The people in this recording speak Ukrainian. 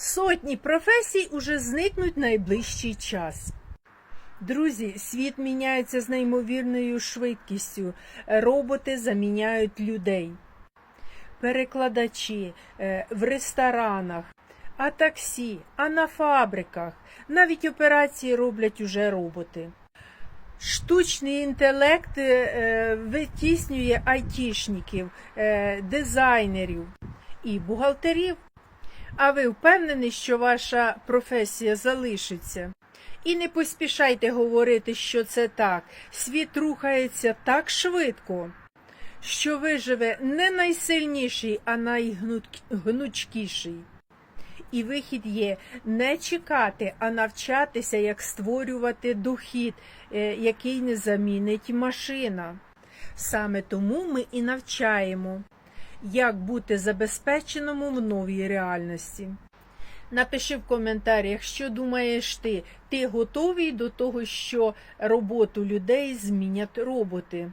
Сотні професій уже зникнуть найближчий час. Друзі, світ міняється з неймовірною швидкістю. Роботи заміняють людей. Перекладачі е, в ресторанах, а таксі, а на фабриках. Навіть операції роблять уже роботи. Штучний інтелект е, е, витіснює айтішників, дизайнерів і бухгалтерів. А ви впевнені, що ваша професія залишиться? І не поспішайте говорити, що це так. Світ рухається так швидко, що виживе не найсильніший, а найгнучкіший. І вихід є не чекати, а навчатися, як створювати дохід, е, який не замінить машина. Саме тому ми і навчаємо, як бути забезпеченому в новій реальності. Напиши в коментарях, що думаєш ти. Ти готовий до того, що роботу людей змінять роботи?